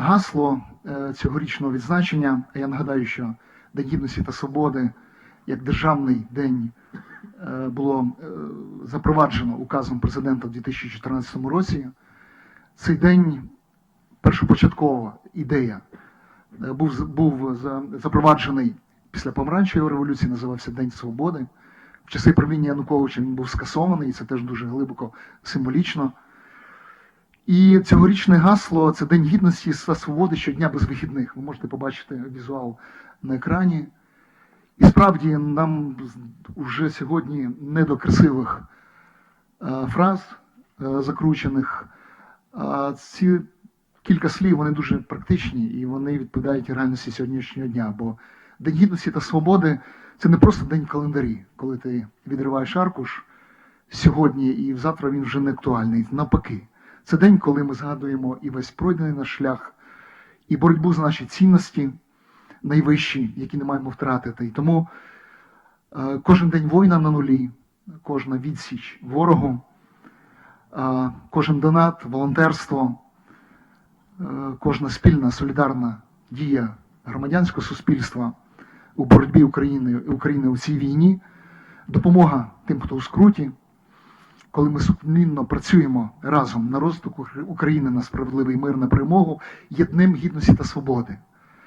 гасло е, цьогорічного відзначення. Я нагадаю, що День Гідності та Свободи як державний день е, було е, запроваджено указом президента в 2014 році. Цей день першопочаткова ідея був, був запроваджений після помаранчевої революції, називався День Свободи. В часи правління Януковича він був скасований, і це теж дуже глибоко символічно. І цьогорічне гасло це День гідності та свободи щодня без вихідних. Ви можете побачити візуал на екрані. І справді нам вже сьогодні не до красивих е, фраз е, закручених. Ці кілька слів вони дуже практичні і вони відповідають реальності сьогоднішнього дня. Бо День гідності та свободи це не просто день в календарі, коли ти відриваєш аркуш сьогодні і завтра він вже не актуальний. Навпаки, це день, коли ми згадуємо і весь пройдений наш шлях, і боротьбу за наші цінності найвищі, які не маємо втратити. І тому е, кожен день воїна на нулі, кожна відсіч ворогу, е, кожен донат, волонтерство, е, кожна спільна солідарна дія громадянського суспільства у боротьбі України, України у цій війні, допомога тим, хто у скруті, коли ми сумлінно працюємо разом на розвиток України на справедливий мир, на перемогу, є днем гідності та свободи.